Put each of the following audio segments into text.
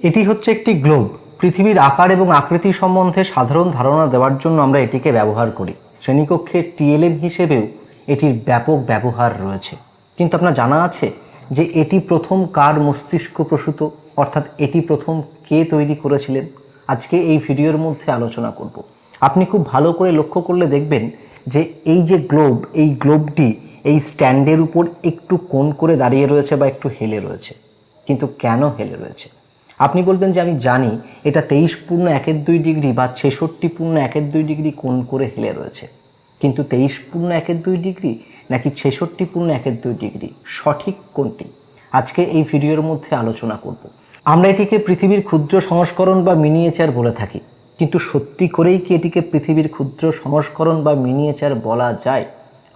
এটি হচ্ছে একটি গ্লোব পৃথিবীর আকার এবং আকৃতি সম্বন্ধে সাধারণ ধারণা দেওয়ার জন্য আমরা এটিকে ব্যবহার করি। শ্রেণীকক্ষে টিএলএম হিসেবেও এটির ব্যাপক ব্যবহার রয়েছে। কিন্তু আপনার জানা আছে যে এটি প্রথম কার মস্তিষ্ক প্রসূত? অর্থাৎ এটি প্রথম কে তৈরি করেছিলেন? আজকে এই ভিডিওর মধ্যে আলোচনা করব। আপনি খুব ভালো করে লক্ষ্য করলে দেখবেন যে এই যে গ্লোব এই গ্লোবটি এই স্ট্যান্ডের উপর একটু কোণ করে দাঁড়িয়ে রয়েছে বা একটু হেলে রয়েছে। কিন্তু কেন হেলে রয়েছে? আপনি বলবেন যে আমি জানি এটা তেইশ পূর্ণ একের দুই ডিগ্রি বা ছেষট্টি পূর্ণ একের দুই ডিগ্রি কোণ করে হেলে রয়েছে। কিন্তু তেইশ পূর্ণ একের দুই ডিগ্রি নাকি ছেষট্টি পূর্ণ একের দুই ডিগ্রি? সঠিক কোনটি? আজকে এই ভিডিওর মধ্যে আলোচনা করব। আমরা এটিকে পৃথিবীর ক্ষুদ্র সংস্করণ বা মিনিয়েচার বলে থাকি। কিন্তু সত্যি করেই কি এটিকে পৃথিবীর ক্ষুদ্র সংস্করণ বা মিনিয়েচার বলা যায়?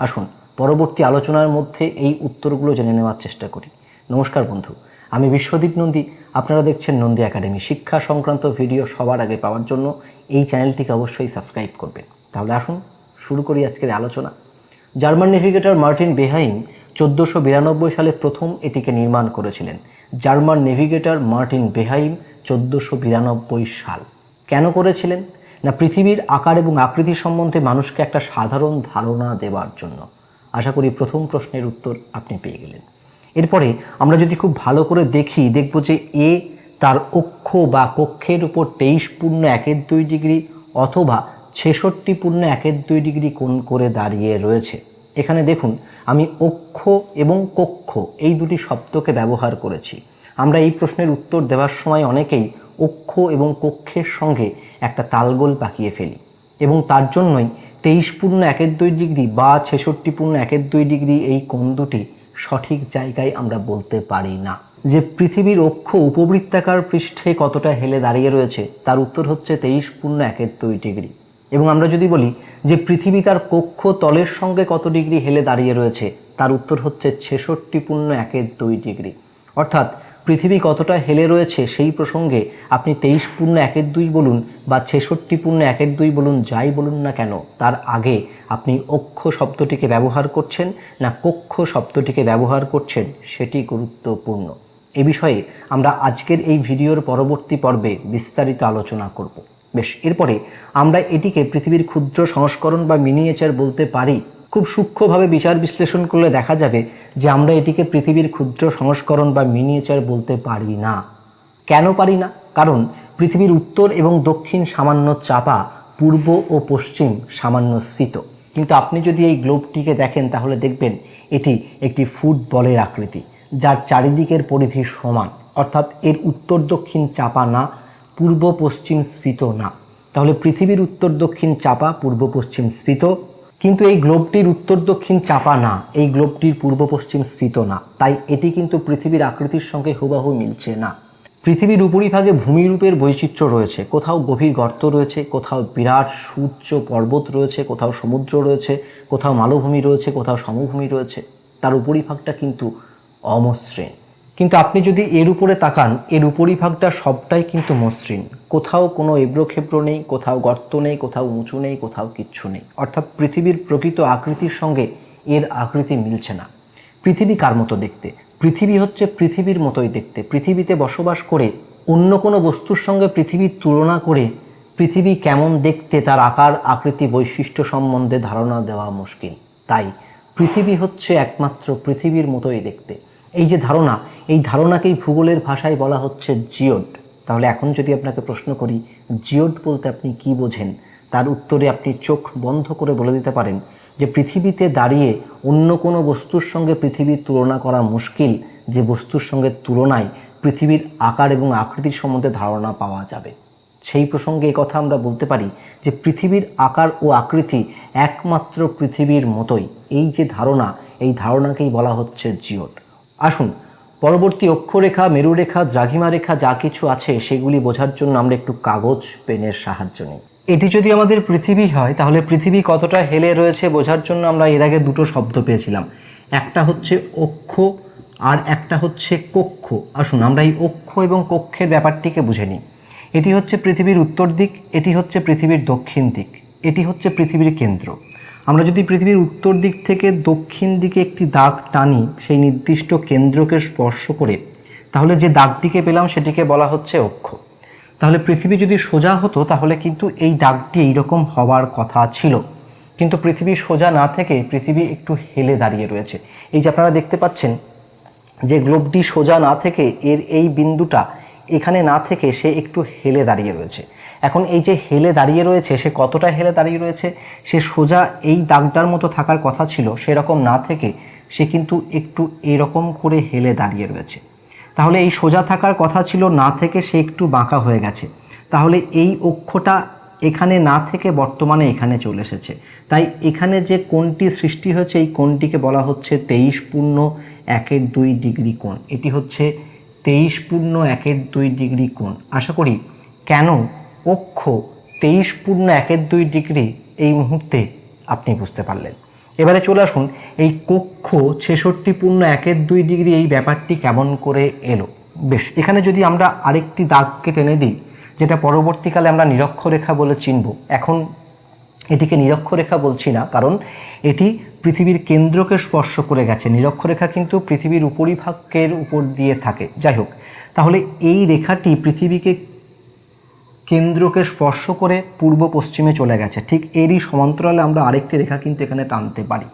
আসুন পরবর্তী আলোচনার মধ্যে এই উত্তরগুলো জেনে নেওয়ার চেষ্টা করি। নমস্কার বন্ধু, আমি বিশ্বদীপ নন্দী আপনারা দেখছেন নন্দী একাডেমি। শিক্ষা সংক্রান্ত ভিডিও সবার আগে পাওয়ার জন্য এই চ্যানেলটিকে অবশ্যই সাবস্ক্রাইব করবেন। তাহলে আসুন, শুরু করি আজকের আলোচনা। জার্মান নেভিগেটর মার্টিন বেহাইম চোদ্দোশো বিরানব্বই সালে প্রথম এটিকে নির্মাণ করেছিলেন। জার্মান নেভিগেটর মার্টিন বেহাইম চোদ্দোশো বিরানব্বই সাল। কেন করেছিলেন? না, পৃথিবীর আকার এবং আকৃতি সম্বন্ধে মানুষকে একটা সাধারণ ধারণা দেওয়ার জন্য। আশা করি প্রথম প্রশ্নের উত্তর আপনি পেয়ে গেলেন। এরপরে আমরা যদি খুব ভালো করে দেখি, দেখব যে এ তার অক্ষ বা কক্ষের উপর তেইশ পূর্ণ একের দুই ডিগ্রি অথবা ছেষট্টি পূর্ণ একের দুই ডিগ্রি কোণ করে দাঁড়িয়ে রয়েছে। এখানে দেখুন, আমি অক্ষ এবং কক্ষ এই দুটি শব্দকে ব্যবহার করেছি। আমরা এই প্রশ্নের উত্তর দেওয়ার সময় অনেকেই অক্ষ এবং কক্ষের সঙ্গে একটা তালগোল পাকিয়ে ফেলি এবং তার জন্যই তেইশ পূর্ণ একের দুই ডিগ্রি বা ছেষট্টি পূর্ণ একের দুই ডিগ্রি এই কোণ দুটি সঠিক জায়গায় আমরা বলতে পারি না। যে পৃথিবীর অক্ষ উপবৃত্তাকার পৃষ্ঠে কতটা হেলে দাঁড়িয়ে রয়েছে, তার উত্তর হচ্ছে তেইশ পূর্ণ একের দুই ডিগ্রি। এবং আমরা যদি বলি যে পৃথিবী তার কক্ষ তলের সঙ্গে কত ডিগ্রি হেলে দাঁড়িয়ে রয়েছে, তার উত্তর হচ্ছে ছেষট্টি পূর্ণ একের দুই ডিগ্রি। অর্থাৎ পৃথিবী কতটা হেলে রয়েছে সেই প্রসঙ্গে আপনি তেইশ পূর্ণ একের দুই বলুন বা ছেষট্টি পূর্ণ একের দুই বলুন, যাই বলুন না কেন, তার আগে আপনি অক্ষ শব্দটিকে ব্যবহার করছেন না কক্ষ শব্দটিকে ব্যবহার করছেন সেটি গুরুত্বপূর্ণ। এ বিষয়ে আমরা আজকের এই ভিডিওর পরবর্তী পর্বে বিস্তারিত আলোচনা করব। বেশ, এরপরে আমরা এটিকে পৃথিবীর ক্ষুদ্র সংস্করণ বা মিনিয়েচার বলতে পারি। খুব সূক্ষ্মভাবে বিচার বিশ্লেষণ করলে দেখা যাবে যে আমরা এটিকে পৃথিবীর ক্ষুদ্র সংস্করণ বা মিনিয়েচার বলতে পারি না। কেন পারি না? কারণ পৃথিবীর উত্তর এবং দক্ষিণ সামান্য চাপা, পূর্ব ও পশ্চিম সামান্য স্ফীত। কিন্তু আপনি যদি এই গ্লোবটিকে দেখেন, তাহলে দেখবেন এটি একটি ফুটবলের আকৃতি, যার চারিদিকের পরিধি সমান। অর্থাৎ এর উত্তর দক্ষিণ চাপা না, পূর্ব পশ্চিম স্ফীত না। তাহলে পৃথিবীর উত্তর দক্ষিণ চাপা, পূর্ব পশ্চিম স্ফীত। কিন্তু এই গ্লোবটির উত্তর দক্ষিণ চাপা না, এই গ্লোবটির পূর্ব পশ্চিম স্ফীত না, তাই এটি কিন্তু পৃথিবীর আকৃতির সঙ্গে হুবাহু মিলছে না। পৃথিবীর উপরিভাগে ভূমিরূপের বৈচিত্র্য রয়েছে, কোথাও গভীর গর্ত রয়েছে, কোথাও বিরাট সূর্য পর্বত রয়েছে, কোথাও সমুদ্র রয়েছে, কোথাও মালভূমি রয়েছে, কোথাও সমভূমি রয়েছে, তার উপরিভাগটা কিন্তু অমসৃণ। কিন্তু আপনি যদি এর উপরে তাকান, এর উপরিভাগটা সবটাই কিন্তু মসৃণ। কোথাও কোনো এবড়োখেবড়ো নেই, কোথাও গর্ত নেই, কোথাও উঁচু নেই, কোথাও কিচ্ছু নেই। অর্থাৎ পৃথিবীর প্রকৃত আকৃতির সঙ্গে এর আকৃতি মিলছে না। পৃথিবী কার মতো দেখতে? পৃথিবী হচ্ছে পৃথিবীর মতোই দেখতে। পৃথিবীতে বসবাস করে অন্য কোনো বস্তুর সঙ্গে পৃথিবীর তুলনা করে পৃথিবী কেমন দেখতে তার আকার, আকৃতি, বৈশিষ্ট্য সম্বন্ধে ধারণা দেওয়া মুশকিল। তাই পৃথিবী হচ্ছে একমাত্র পৃথিবীর মতোই দেখতে। এই যে ধারণা, এই ধারণাকেই ভূগোলের ভাষায় বলা হচ্ছে জিওড। তাহলে এখন যদি আপনাকে প্রশ্ন করি, জিওড বলতে আপনি কি বোঝেন? তার উত্তরে আপনি চোখ বন্ধ করে বলে দিতে পারেন যে পৃথিবীতে দাঁড়িয়ে অন্য কোনো বস্তুর সঙ্গে পৃথিবীর তুলনা করা মুশকিল, যে বস্তুর সঙ্গে তুলনায় পৃথিবীর আকার এবং আকৃতির সম্বন্ধে ধারণা পাওয়া যাবে। সেই প্রসঙ্গে কথা আমরা বলতে পারি যে পৃথিবীর আকার ও আকৃতি একমাত্র পৃথিবীর মতোই। এই যে ধারণা, এই ধারণাকেই বলা হচ্ছে জিওড। আসুন, পরবর্তী অক্ষরেখা, মেরুরেখা দ্রাঘিমা রেখা যা কিছু আছে সেগুলি বোঝার জন্য আমরা একটু কাগজ, পেনের সাহায্য নিই। এটি যদি আমাদের পৃথিবী হয়, তাহলে পৃথিবী কতটা হেলে রয়েছে বোঝার জন্য আমরা এর আগে দুটো শব্দ পেয়েছিলাম। একটা হচ্ছে অক্ষ আর একটা হচ্ছে কক্ষ। আসুন, আমরা এই অক্ষ এবং কক্ষের ব্যাপারটিকে বুঝে নিই। এটি হচ্ছে পৃথিবীর উত্তর দিক, এটি হচ্ছে পৃথিবীর দক্ষিণ দিক, এটি হচ্ছে পৃথিবীর কেন্দ্র। আমরা যদি পৃথিবীর উত্তর দিক থেকে দক্ষিণ দিকে একটি দাগ টানি সেই নির্দিষ্ট কেন্দ্রকে স্পর্শ করে, তাহলে যে দাগটিকে পেলাম সেটিকে বলা হচ্ছে অক্ষ। তাহলে পৃথিবী যদি সোজা হতো, তাহলে কিন্তু এই দাগটি এইরকম হওয়ার কথা ছিল। কিন্তু পৃথিবী সোজা না থেকে পৃথিবী একটু হেলে দাঁড়িয়ে রয়েছে। এই যে আপনারা দেখতে পাচ্ছেন যে গ্লোবটি সোজা না থেকে এর এই বিন্দুটা এখানে না থেকে সে একটু হেলে দাঁড়িয়ে রয়েছে। এখন এই যে হেলে দাঁড়িয়ে রয়েছে, সে কতটা হেলে দাঁড়িয়ে রয়েছে, সে সোজা এই দাগটার মতো থাকার কথা ছিল, সেরকম না থেকে সে কিন্তু একটু এরকম করে হেলে দাঁড়িয়ে রয়েছে। তাহলে এই সোজা থাকার কথা ছিল, না থেকে সে একটু বাঁকা হয়ে গেছে। তাহলে এই অক্ষটা এখানে না থেকে বর্তমানে এখানে চলে এসেছে। তাই এখানে যে কোণটি সৃষ্টি হয়েছে, এই কোণটিকে বলা হচ্ছে তেইশ পূর্ণ একের দুই ডিগ্রি কোণ। এটি হচ্ছে তেইশ পূর্ণ একের দুই ডিগ্রি কোণ। আশা করি কেন অক্ষ তেইশ পূর্ণ একের দুই ডিগ্রি এই মুহূর্তে আপনি বুঝতে পারলেন। এবারে চলে আসুন, এই কক্ষ ছেষট্টি পূর্ণ একের দুই ডিগ্রি এই ব্যাপারটি কেমন করে এলো? বেশ, এখানে যদি আমরা আরেকটি দাগকে টেনে দিই, যেটা পরবর্তীকালে আমরা নিরক্ষরেখা বলে চিনব। এখন এটিকে নিরক্ষরেখা বলছি না, কারণ এটি পৃথিবীর কেন্দ্রকে স্পর্শ করে গেছে। নিরক্ষরেখা কিন্তু পৃথিবীর উপরিভাগের উপর দিয়ে থাকে। যাই হোক, তাহলে এই রেখাটি পৃথিবীকে কেন্দ্রকে স্পর্শ করে পূর্ব পশ্চিমে চলে গেছে। ঠিক এরই সমান্তরালে আমরা আরেকটি রেখা কিন্তু এখানে টানতে পারি।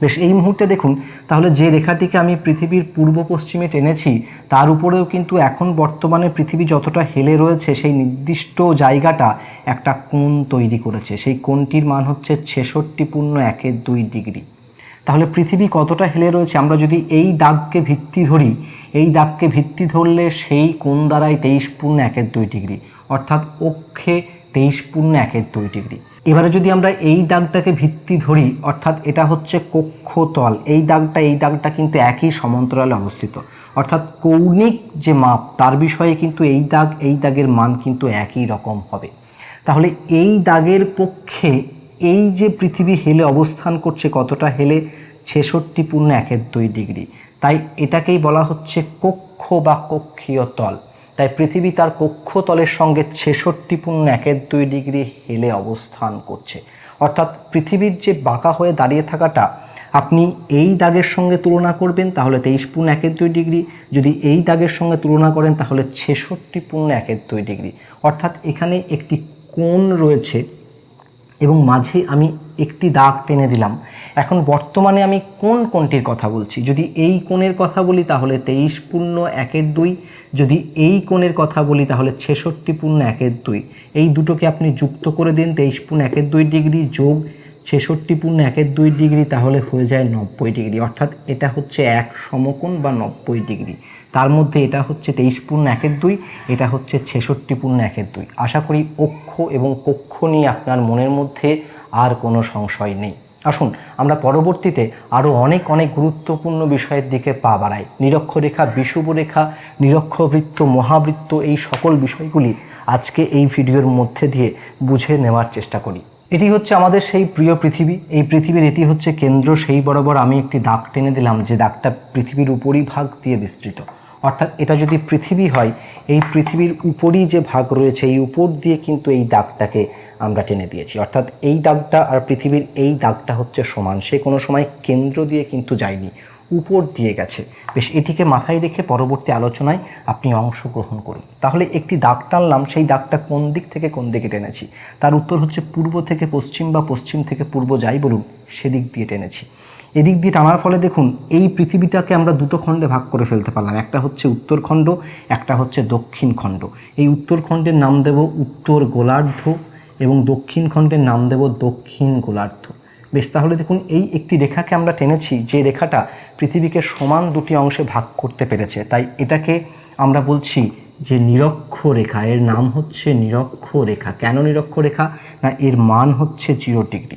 বেশ, এই মুহূর্তে দেখুন, তাহলে যে রেখাটিকে আমি পৃথিবীর পূর্ব পশ্চিমে টেনেছি, তার উপরেও কিন্তু এখন বর্তমানে পৃথিবী যতটা হেলে রয়েছে, সেই নির্দিষ্ট জায়গাটা একটা কোণ তৈরি করেছে। সেই কোণটির মান হচ্ছে ছেষট্টি পূর্ণ একের দুই ডিগ্রি। তাহলে পৃথিবী কতটা হেলে রয়েছে? আমরা যদি এই দাগকে ভিত্তি ধরি, এই দাগকে ভিত্তি ধরলে সেই কোণ দ্বারাই তেইশ পূর্ণ একের দুই ডিগ্রি। অর্থাৎ অক্ষে তেইশ পূর্ণ একের দুই ডিগ্রি। এবারে যদি আমরা এই দাগটাকে ভিত্তি ধরি, অর্থাৎ এটা হচ্ছে কক্ষতল, এই দাগটা এই দাগটা কিন্তু একই সমান্তরালে অবস্থিত। অর্থাৎ কৌণিক যে মাপ, তার বিষয়ে কিন্তু এই দাগ, এই দাগের মান কিন্তু একই রকম হবে। তাহলে এই দাগের পক্ষে এই যে পৃথিবী হেলে অবস্থান করছে, কতটা হেলে? ছেষট্টি পূর্ণ একের দুই ডিগ্রি। তাই এটাকেই বলা হচ্ছে কক্ষ বা কক্ষীয় তল। তাই পৃথিবী তার কক্ষতলের সঙ্গে ছেষট্টি পূর্ণ একের দুই ডিগ্রি হেলে অবস্থান করছে। অর্থাৎ পৃথিবীর যে বাঁকা হয়ে দাঁড়িয়ে থাকাটা আপনি এই দাগের সঙ্গে তুলনা করবেন, তাহলে তেইশ পূর্ণ একের দুই ডিগ্রি। যদি এই দাগের সঙ্গে তুলনা করেন, তাহলে ছেষট্টি পূর্ণ একের দুই ডিগ্রি। অর্থাৎ এখানে একটি কোণ রয়েছে এবং মাঝে আমি একটি দাগ টেনে দিলাম। এখন বর্তমানে আমি কোন কোনটির কথা বলছি? যদি এই কোণের কথা বলি তাহলে তেইশ পূর্ণ একের দুই। যদি এই কোণের কথা বলি তাহলে ছেষট্টি পূর্ণ একের দুই। এই দুটোকে আপনি যুক্ত করে দিন, তেইশ পূর্ণ একের দুই ডিগ্রি যোগ ছেষট্টি পূর্ণ একের দুই ডিগ্রি তাহলে হয়ে যায় নব্বই ডিগ্রি। অর্থাৎ এটা হচ্ছে এক সমকোণ বা নব্বই ডিগ্রি। তার মধ্যে এটা হচ্ছে তেইশ পূর্ণ একের দুই, এটা হচ্ছে ছেষট্টি পূর্ণ একের দুই। আশা করি অক্ষ এবং কক্ষ নিয়ে আপনার মনের মধ্যে আর কোনো সংশয় নেই। আসুন, আমরা পরবর্তীতে আরও অনেক অনেক গুরুত্বপূর্ণ বিষয়ের দিকে পা বাড়াই। নিরক্ষরেখা, বিষুবরেখা, নিরক্ষবৃত্ত, মহাবৃত্ত, এই সকল বিষয়গুলি আজকে এই ভিডিওর মধ্যে দিয়ে বুঝে নেওয়ার চেষ্টা করি। এটি হচ্ছে আমাদের সেই প্রিয় পৃথিবী। এই পৃথিবীর এটি হচ্ছে কেন্দ্র। সেই বরাবর আমি একটি দাগ টেনে দিলাম, যে দাগটা পৃথিবীর উপরই ভাগ দিয়ে বিস্তৃত। অর্থাৎ এটা যদি পৃথিবী হয়, এই পৃথিবীর উপরই যে ভাগ রয়েছে, এই উপর দিয়ে কিন্তু এই দাগটাকে আমরা টেনে দিয়েছি। অর্থাৎ এই দাগটা আর পৃথিবীর এই দাগটা হচ্ছে সমান। সে কোনো সময় কেন্দ্র দিয়ে কিন্তু যায়নি। উপর দিয়ে গেছে। বেশ, এটিকে মাথায় রেখে পরবর্তী আলোচনায় আপনি অংশগ্রহণ করুন। তাহলে একটি দাগ টানলাম, সেই দাগটা কোন দিক থেকে কোন দিকে টেনেছি? তার উত্তর হচ্ছে পূর্ব থেকে পশ্চিম বা পশ্চিম থেকে পূর্ব যাই বলুন, সেদিক দিয়ে টেনেছি। এদিক দিয়ে টানার ফলে দেখুন, এই পৃথিবীটাকে আমরা দুটো খণ্ডে ভাগ করে ফেলতে পারলাম। একটা হচ্ছে উত্তরখণ্ড একটা হচ্ছে দক্ষিণ খণ্ড। এই উত্তরখণ্ডের নাম দেব উত্তর গোলার্ধ এবং দক্ষিণ খণ্ডের নাম দেব দক্ষিণ গোলার্ধ। বেশ, তাহলে দেখুন, এই একটি রেখাকে আমরা টেনেছি, যে রেখাটা পৃথিবীকে সমান দুটি অংশে ভাগ করতে পেরেছে। তাই এটাকে আমরা বলছি যে নিরক্ষ রেখা। এর নাম হচ্ছে নিরক্ষ রেখা। কেন নিরক্ষ রেখা? না, এর মান হচ্ছে জিরো ডিগ্রি।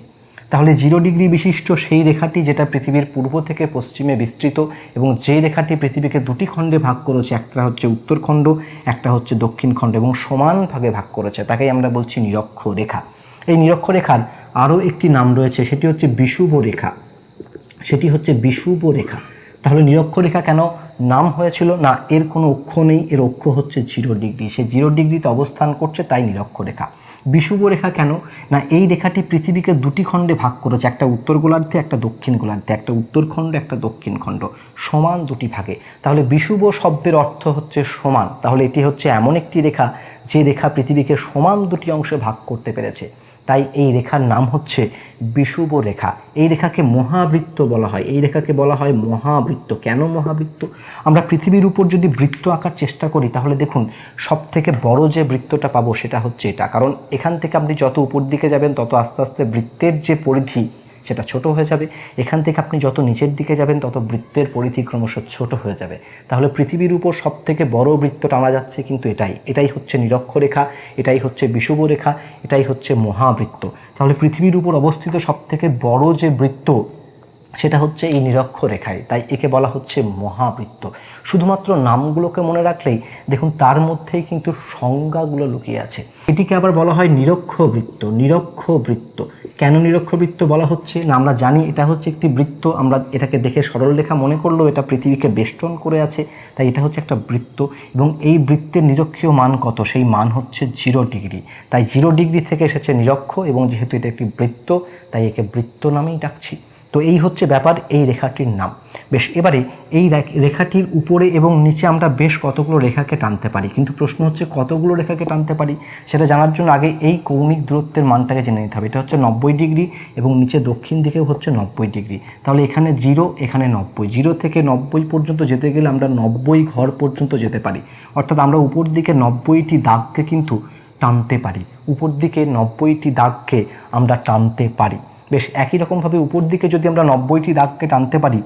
তাহলে জিরো ডিগ্রি বিশিষ্ট সেই রেখাটি যেটা পৃথিবীর পূর্ব থেকে পশ্চিমে বিস্তৃত, এবং যে রেখাটি পৃথিবীকে দুটি খণ্ডে ভাগ করেছে, একটা হচ্ছে উত্তরখণ্ড একটা হচ্ছে দক্ষিণ খণ্ড, এবং সমান ভাগে ভাগ করেছে, তাকেই আমরা বলছি নিরক্ষ রেখা। এই নিরক্ষ রেখার আরও একটি নাম রয়েছে, সেটি হচ্ছে বিষুব রেখা। সেটি হচ্ছে বিষুব রেখা। তাহলে নিরক্ষরেখা কেন নাম হয়েছিল? না, এর কোনো অক্ষ নেই, এর অক্ষ হচ্ছে জিরো ডিগ্রি। সে জিরো ডিগ্রিতে অবস্থান করছে, তাই নিরক্ষরেখা বিষুব রেখা কেন? না, এই রেখাটি পৃথিবীকে দুটি খণ্ডে ভাগ করেছে, একটা উত্তর গোলার্ধে, একটা দক্ষিণ গোলার্ধে। একটা উত্তর খণ্ড, একটা দক্ষিণ খণ্ড। সমান দুটি ভাগে। তাহলে বিষুব শব্দের অর্থ হচ্ছে সমান। তাহলে এটি হচ্ছে এমন একটি রেখা, যে রেখা পৃথিবীকে সমান দুটি অংশে ভাগ করতে পেরেছে। তাই এই রেখার নাম হচ্ছে বিষুব রেখা। এই রেখাকে মহাবৃত্ত বলা হয়। এই রেখাকে বলা হয় মহাবৃত্ত। কেন মহাবৃত্ত? আমরা পৃথিবীর উপর যদি বৃত্ত আঁকার চেষ্টা করি, তাহলে দেখুন সব থেকে বড় যে বৃত্তটা পাবো সেটা হচ্ছে এটা। কারণ এখান থেকে আপনি যত উপর দিকে যাবেন, তত আস্তে আস্তে বৃত্তের যে পরিধি সেটা ছোট হয়ে যাবে। এখান থেকে আপনি যত নিচের দিকে যাবেন, তত বৃত্তের পরিধি ক্রমশ ছোট হয়ে যাবে। তাহলে পৃথিবীর উপর সব থেকে বড় বৃত্ত টানা যাচ্ছে কিন্তু এটাই। এটাই হচ্ছে নিরক্ষরেখা, এটাই হচ্ছে বিষুব রেখা এটাই হচ্ছে মহাবৃত্ত। তাহলে পৃথিবীর উপর অবস্থিত সব থেকে বড় যে বৃত্ত সেটা হচ্ছে এই নিরক্ষরেখায়, তাই একে বলা হচ্ছে মহাবৃত্ত। শুধুমাত্র নামগুলোকে মনে রাখলেই, দেখুন তার মধ্যেই কিন্তু সংজ্ঞাগুলো লুকিয়ে আছে। এটিকে আবার বলা হয় নিরক্ষ বৃত্ত নিরক্ষ বৃত্ত কেন নিরক্ষ বৃত্ত বলা হচ্ছে? না, আমরা জানি এটা হচ্ছে একটি বৃত্ত, আমরা এটাকে দেখে সরল রেখা মনে করলেও এটা পৃথিবীকে বেষ্টন করে আছে, তাই এটা হচ্ছে একটা বৃত্ত। এবং এই বৃত্তের নিরক্ষীয় মান কত? সেই মান হচ্ছে জিরো ডিগ্রি। তাই জিরো ডিগ্রি থেকে এসেছে নিরক্ষ, এবং যেহেতু এটা একটি বৃত্ত, তাই একে বৃত্ত নামেই ডাকছি। তো এই হচ্ছে ব্যাপার, এই রেখাটির নাম। বেশ, এবারে এই রেখাটির উপরে এবং নিচে আমরা বেশ কতগুলো রেখাকে টানতে পারি। কিন্তু প্রশ্ন হচ্ছে কতগুলো রেখাকে টানতে পারি, সেটা জানার জন্য আগে এই কৌণিক দূরত্বের মানটাকে জেনে নিতে হবে। এটা হচ্ছে নব্বই ডিগ্রি এবং নিচে দক্ষিণ দিকেও হচ্ছে নব্বই ডিগ্রি। তাহলে এখানে জিরো, এখানে নব্বই। জিরো থেকে নব্বই পর্যন্ত যেতে গেলে আমরা নব্বই ঘর পর্যন্ত যেতে পারি। অর্থাৎ আমরা উপর দিকে নব্বইটি দাগকে কিন্তু টানতে পারি। উপর দিকে নব্বইটি দাগকে আমরা টানতে পারি। বেশ একই রকমভাবে উপর দিকে যদি আমরা নব্বইটি দাগকে টানতে পারি,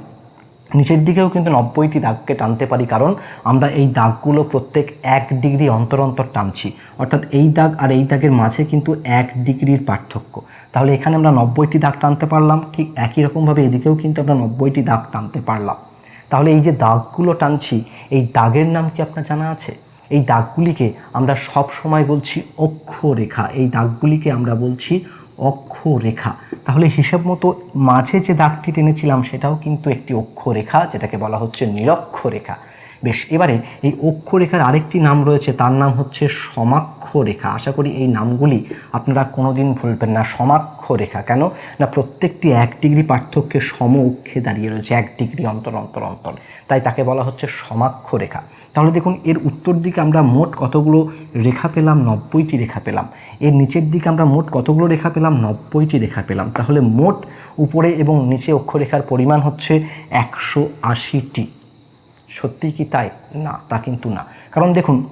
নিচের দিকেও কিন্তু নব্বইটি দাগকে টানতে পারি, কারণ আমরা এই দাগগুলো প্রত্যেক এক ডিগ্রি অন্তর অন্তর টানছি। অর্থাৎ এই দাগ আর এই দাগের মাঝে কিন্তু এক ডিগ্রির পার্থক্য। তাহলে এখানে আমরা নব্বইটি দাগ টানতে পারলাম, ঠিক একই রকমভাবে এদিকেও কিন্তু আমরা নব্বইটি দাগ টানতে পারলাম। তাহলে এই যে দাগগুলো টানছি, এই দাগের নাম কি আপনার জানা আছে? এই দাগগুলিকে আমরা সব সময় বলছি অক্ষরেখা, এই দাগগুলিকে আমরা বলছি অক্ষরেখা তাহলে হিসাব মতো মাঝে যে দাগটি টেনেছিলাম সেটাও কিন্তু একটি অক্ষরেখা যেটাকে বলা হচ্ছে নিরক্ষরেখা বেশ, এবারে এই অক্ষরেখার আরেকটি নাম রয়েছে, তার নাম হচ্ছে সমাক্ষ রেখা আশা করি এই নামগুলি আপনারা কোনোদিন ভুলবেন না সমাক্ষ রেখা কেন? না, প্রত্যেকটি এক ডিগ্রি পার্থক্যে সম অক্ষে দাঁড়িয়ে রয়েছে, এক ডিগ্রি অন্তর অন্তর অন্তর। তাই তাকে বলা হচ্ছে সমাক্ষ রেখা তাহলে দেখুন, এর উত্তর দিকে আমরা মোট কতগুলো রেখা পেলাম? নব্বইটি রেখা পেলাম। এর নিচের দিকে আমরা মোট কতগুলো রেখা পেলাম? নব্বইটি রেখা পেলাম। তাহলে মোট উপরে এবং নিচে অক্ষরেখার পরিমাণ হচ্ছে একশো আশিটি। সত্যি কি তাই? না, তা কিন্তু না। কারণ দেখুন,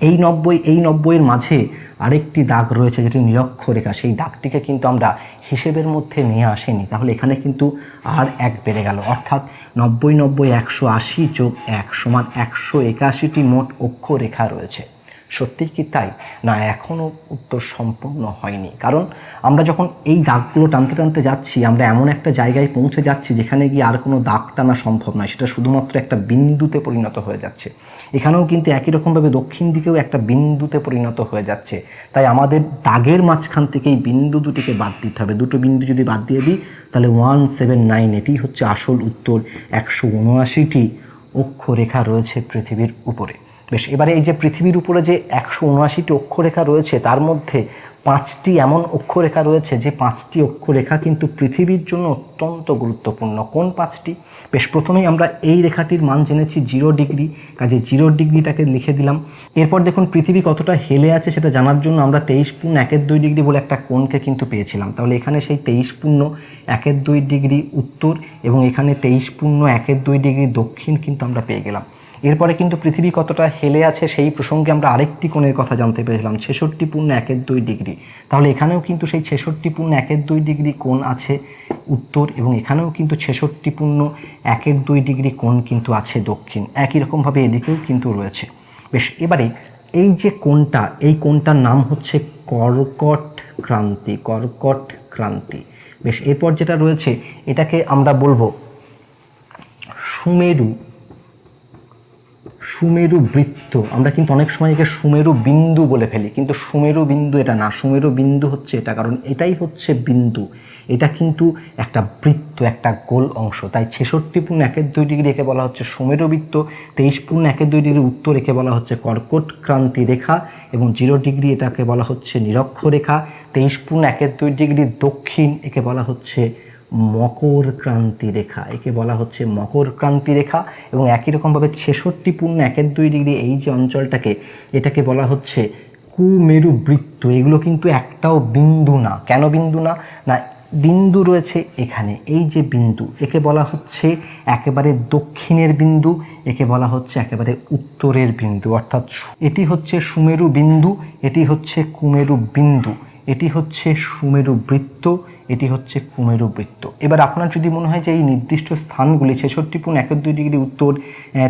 এই নব্বই, এই নব্বইয়ের মাঝে আরেকটি দাগ রয়েছে যেটি নিরক্ষরেখা। সেই দাগটিকে কিন্তু আমরা হিসেবের মধ্যে নিয়ে আসেনি। তাহলে এখানে কিন্তু আর এক বেড়ে গেল। অর্থাৎ নব্বই নব্বই, একশো আশি যোগ এক সমান একশো একাশিটি মোট অক্ষরেখা রয়েছে। সত্যি কি তাই? না এখনও উত্তর সম্পূর্ণ হয়নি। কারণ আমরা যখন এই দাগগুলো টানতে টানতে যাচ্ছি, আমরা এমন একটা জায়গায় পৌঁছে যাচ্ছি যেখানে গিয়ে আর কোনো দাগ টানা সম্ভব নয়। সেটা শুধুমাত্র একটা বিন্দুতে পরিণত হয়ে যাচ্ছে। এখানেও কিন্তু একই রকমভাবে দক্ষিণ দিকেও একটা বিন্দুতে পরিণত হয়ে যাচ্ছে। তাই আমাদের দাগের মাঝখান থেকে এই বিন্দু দুটিকে বাদ দিতে হবে। দুটো বিন্দু যদি বাদ দিয়ে দিই, তাহলে ওয়ান সেভেন নাইন এটি হচ্ছে আসল উত্তর। একশো উনআশিটি অক্ষরেখা রয়েছে পৃথিবীর উপরে। বেশ, এবারে এই যে পৃথিবীর উপরে যে একশো উনআশিটি অক্ষরেখা রয়েছে, তার মধ্যে পাঁচটি এমন অক্ষরেখা রয়েছে যে পাঁচটি অক্ষরেখা কিন্তু পৃথিবীর জন্য অত্যন্ত গুরুত্বপূর্ণ। কোন পাঁচটি? বেশ, প্রথমেই আমরা এই রেখাটির মান জেনেছি, জিরো ডিগ্রি। কাজে জিরো ডিগ্রিটাকে লিখে দিলাম। এরপর দেখুন পৃথিবী কতটা হেলে আছে সেটা জানার জন্য আমরা তেইশ পূর্ণ একের দুই ডিগ্রি বলে একটা কোণকে কিন্তু পেয়েছিলাম। তাহলে এখানে সেই তেইশ পূর্ণ একের দুই ডিগ্রি উত্তর এবং এখানে তেইশ পূর্ণ একের দুই ডিগ্রি দক্ষিণ কিন্তু আমরা পেয়ে গেলাম। এরপরে কিন্তু পৃথিবী কতটা হেলে আছে সেই প্রসঙ্গে আমরা আরেকটি কোণের কথা জানতে পেরেছিলাম, ছেষট্টি পূর্ণ একের দুই ডিগ্রি। তাহলে এখানেও কিন্তু সেই ছেষট্টি পূর্ণ একের দুই ডিগ্রি কোণ আছে উত্তর এবং এখানেও কিন্তু ছেষট্টি পূর্ণ একের দুই ডিগ্রি কোণ কিন্তু আছে দক্ষিণ। একই রকমভাবে এদিকেও কিন্তু রয়েছে। বেশ, এবারে এই যে কোণটা, এই কোণটার নাম হচ্ছে কর্কট ক্রান্তি কর্কট ক্রান্তি। বেশ, এরপর যেটা রয়েছে, এটাকে আমরা বলব সুমেরু সুমেরু বৃত্ত। আমরা কিন্তু অনেক সময় একে সুমেরু বিন্দু বলে ফেলি, কিন্তু সুমেরু বিন্দু এটা না। সুমেরু বিন্দু হচ্ছে এটা, কারণ এটাই হচ্ছে বিন্দু। এটা কিন্তু একটা বৃত্ত, একটা গোল অংশ। তাই ছেষট্টি পূর্ণ একের দুই ডিগ্রি একে বলা হচ্ছে সুমেরু বৃত্ত, তেইশ পূর্ণ একের দুই ডিগ্রি উত্তর একে বলা হচ্ছে কর্কট ক্রান্তি রেখা, এবং জিরো ডিগ্রি এটাকে বলা হচ্ছে নিরক্ষ রেখা, তেইশ পূর্ণ একের দুই ডিগ্রি দক্ষিণ একে বলা হচ্ছে মকর ক্রান্তি রেখা, একে বলা হচ্ছে মকর ক্রান্তি রেখা এবং একই রকমভাবে ছেষট্টি পূর্ণ একের দুই ডিগ্রি এই যে অঞ্চলটাকে, এটাকে বলা হচ্ছে কুমেরু বৃত্ত এগুলো কিন্তু একটাও বিন্দু না। কেন বিন্দু না? না, বিন্দু রয়েছে এখানে। এই যে বিন্দু, একে বলা হচ্ছে একেবারে দক্ষিণের বিন্দু, একে বলা হচ্ছে একেবারে উত্তরের বিন্দু। অর্থাৎ এটি হচ্ছে সুমেরু বিন্দু এটি হচ্ছে কুমেরু বিন্দু এটি হচ্ছে সুমেরু বৃত্ত এটি হচ্ছে কুমেরু বৃত্ত। এবার আপনার যদি মনে হয় যে এই নির্দিষ্ট স্থানগুলি ছেষট্টি পুন একের দুই ডিগ্রি উত্তর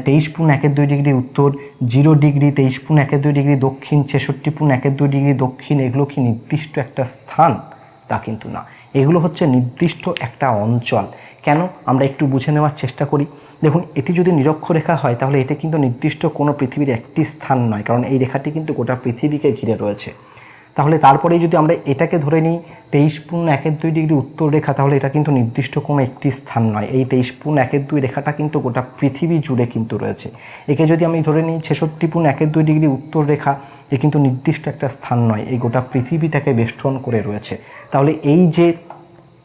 তেইশ পুন একের দুই ডিগ্রি উত্তর, জিরো ডিগ্রি তেইশ পুন একের দুই ডিগ্রি দক্ষিণ, ছেষট্টি পুন একের দুই ডিগ্রি দক্ষিণ, এগুলো কি নির্দিষ্ট একটা স্থান? তা কিন্তু না। এগুলো হচ্ছে নির্দিষ্ট একটা অঞ্চল। কেন? আমরা একটু বুঝে নেওয়ার চেষ্টা করি। দেখুন, এটি যদি নিরক্ষরেখা হয়, তাহলে এটা কিন্তু নির্দিষ্ট কোনো পৃথিবীর একটি স্থান নয়, কারণ এই রেখাটি কিন্তু গোটা পৃথিবীকে ঘিরে রয়েছে। তাহলে তারপরে যদি আমরা এটাকে ধরে নিই, তেইশ পূর্ণ একের দুই ডিগ্রি উত্তর রেখা, তাহলে এটা কিন্তু নির্দিষ্ট কোনো একটি স্থান নয়। এই তেইশ পূর্ণ একের দুই রেখাটা কিন্তু গোটা পৃথিবী জুড়ে কিন্তু রয়েছে। একে যদি আমি ধরে নিই, ছেষট্টি পূর্ণ একের দুই ডিগ্রি উত্তর রেখা, এ কিন্তু নির্দিষ্ট একটা স্থান নয়। এই গোটা পৃথিবীটাকে বেষ্টন করে রয়েছে। তাহলে এই যে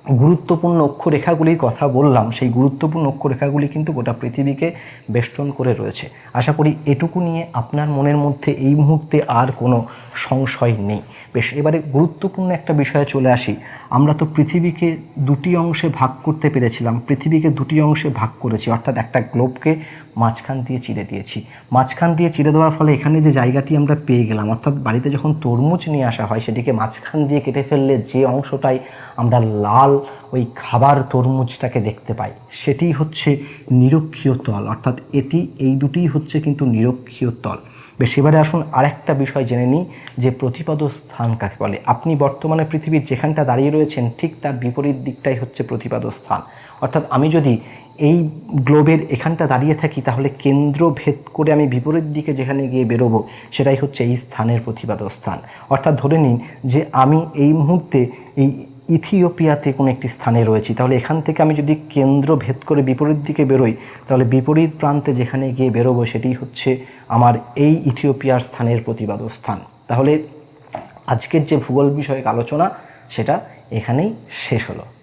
গুরুত্বপূর্ণ অক্ষরেখাগুলির কথা বললাম, সেই গুরুত্বপূর্ণ অক্ষরেখাগুলি কিন্তু গোটা পৃথিবীকে বেষ্টন করে রয়েছে। আশা করি এটুকু নিয়ে আপনার মনের মধ্যে এই মুহূর্তে আর কোনো সংশয় নেই। বেশ, এবারে গুরুত্বপূর্ণ একটা বিষয়ে চলে আসি। আমরা তো পৃথিবীকে দুটি অংশে ভাগ করতে পেরেছিলাম, পৃথিবীকে দুটি অংশে ভাগ করেছি, অর্থাৎ একটা গ্লোবকে মাঝখান দিয়ে চিড়ে দিয়েছি। মাঝখান দিয়ে চিড়ে দেওয়ার ফলে এখানে যে জায়গাটি আমরা পেয়ে গেলাম, অর্থাৎ বাড়িতে যখন তরমুজ নিয়ে আসা হয়, সেটিকে মাঝখান দিয়ে কেটে ফেললে যে অংশটাই আমরা লাল ওই খাবার তরমুজটাকে দেখতে পাই, সেটি হচ্ছে নিরক্ষীয় তল। অর্থাৎ এটি, এই দুটিই হচ্ছে কিন্তু নিরক্ষীয় তল। বেশ, এবারে আসুন আরেকটা বিষয় জেনে নিই, যে প্রতিপদ স্থান কাকে বলে? আপনি বর্তমানে পৃথিবীর যেখানটা দাঁড়িয়ে রয়েছেন, ঠিক তার বিপরীত দিকটাই হচ্ছে প্রতিপদ স্থান। অর্থাৎ আমি যদি এই গ্লোবের এখানটা দাঁড়িয়ে থাকি, তাহলে কেন্দ্র ভেদ করে আমি বিপরীত দিকে যেখানে গিয়ে বেরোবো, সেটাই হচ্ছে এই স্থানের প্রতিপাদ স্থান। অর্থাৎ ধরে নিন যে আমি এই মুহূর্তে এই ইথিওপিয়াতে কোনো একটি স্থানে রয়েছি, তাহলে এখান থেকে আমি যদি কেন্দ্র ভেদ করে বিপরীত দিকে বেরোই, তাহলে বিপরীত প্রান্তে যেখানে গিয়ে বেরোবো, সেটি হচ্ছে আমার এই ইথিওপিয়ার স্থানের প্রতিবাদ স্থান। তাহলে আজকের যে ভূগোল বিষয়ক আলোচনা, সেটা এখানেই শেষ হলো।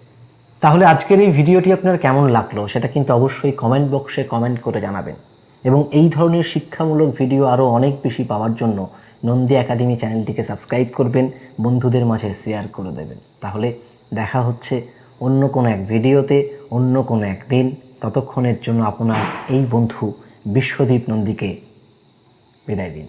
তাহলে আজকের এই ভিডিওটি আপনার কেমন লাগল? সেটা কিন্তু অবশ্যই কমেন্ট বক্সে কমেন্ট করে জানাবেন। এবং এই ধরনের শিক্ষামূলক ভিডিও আরও অনেক বেশি পাওয়ার জন্য নন্দী একাডেমি চ্যানেলটিকে সাবস্ক্রাইব করবেন, বন্ধুদের মাঝে শেয়ার করে দেবেন। তাহলে দেখা হচ্ছে অন্য কোনো এক ভিডিওতে, অন্য কোনো এক দিন ততক্ষণের জন্য আপনার এই বন্ধু বিশ্বদীপ নন্দীকে বিদায় দিন।